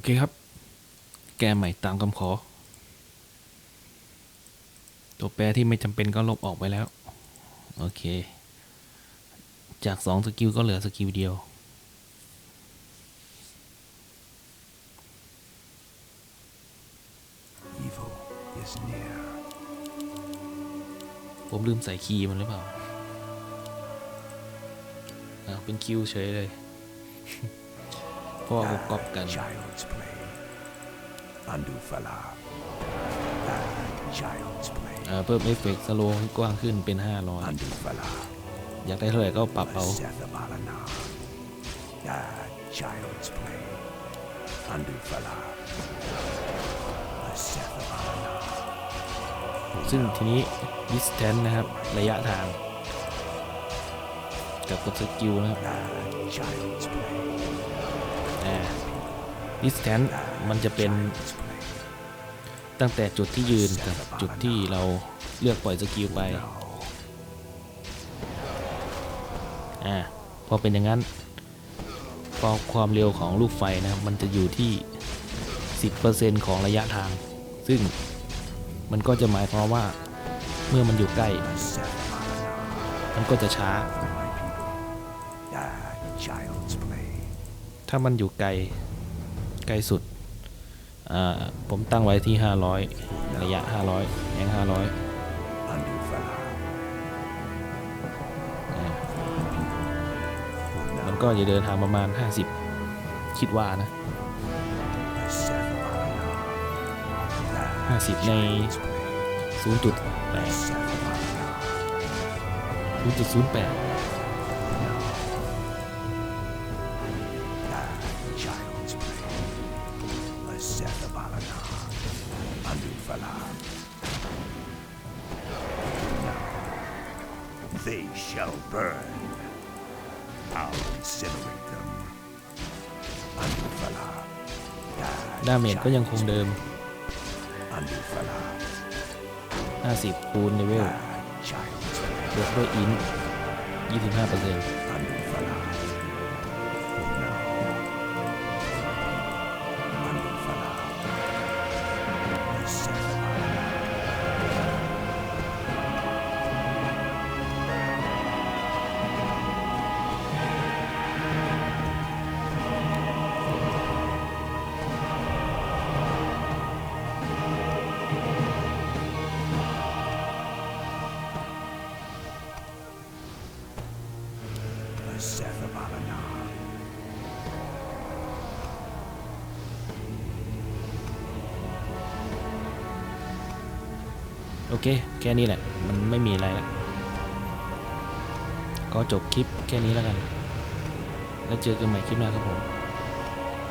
อเคครับ แก้ใหม่ตามคำขอ ตัวแปรที่ไม่จำเป็นก็ลบออกไปแล้ว โอเค จากสองสกิลก็เหลือสกิลเดียว Evil is near. ผมลืมใส่คีย์มันหรือเปล่าอ่าวเป็นคิวเฉยเลยเพราะว่าผมก๊อปกัน Child's play. Andu fala. Bad child's play. อ่าเพิ่มเอฟเฟกต์สโลให้กว้างขึ้นเป็น 500 Andu fala. อยากได้เท่าไหร่ก็ปรับเอา Seth Balana. Bad child's play. Andu fala. Seth Balana. ซึ่งทีนี้ distance นะครับ ระยะทาง กับกดสกิลนะครับ Bad child's play. อ่ distance มันจะเป็นตั้งแต่จุดที่ยืนกับจุดที่เราเลือกปล่อยสกิลไป อ่า พอเป็นอย่างนั้นพอความเร็วของลูกไฟนะครับมันจะอยู่ที่ 10%ของระยะทาง ซึ่งมันก็จะหมายความว่าเมื่อมันอยู่ใกล้ มันก็จะช้า ถ้ามันอยู่ไกลไกลสุดอ่าผมตั้งไว้ที่ 500 ระยะ 500แรง500 Andu fala. อ่ามันก็จะเดินทางประมาณ 50 คิดว่านะ Seth Balana. Bad 50 ใน child's play. 0.8 Seth Balana. 0.08 Seth Balana. Andu fala. Now, they shall burn. I'll incinerate them. Andu fala. Bad ดาเมจก็ยังคงเดิม Andu fala. 50คูณเลเวล Bad child's play. บวกด้วยอิน25% Andu fala. โอเค แค่นี้แหละ มันไม่มีอะไรแล้วก็จบคลิปแค่นี้แล้วกัน แล้วเจอกันใหม่คลิปหน้าครับผม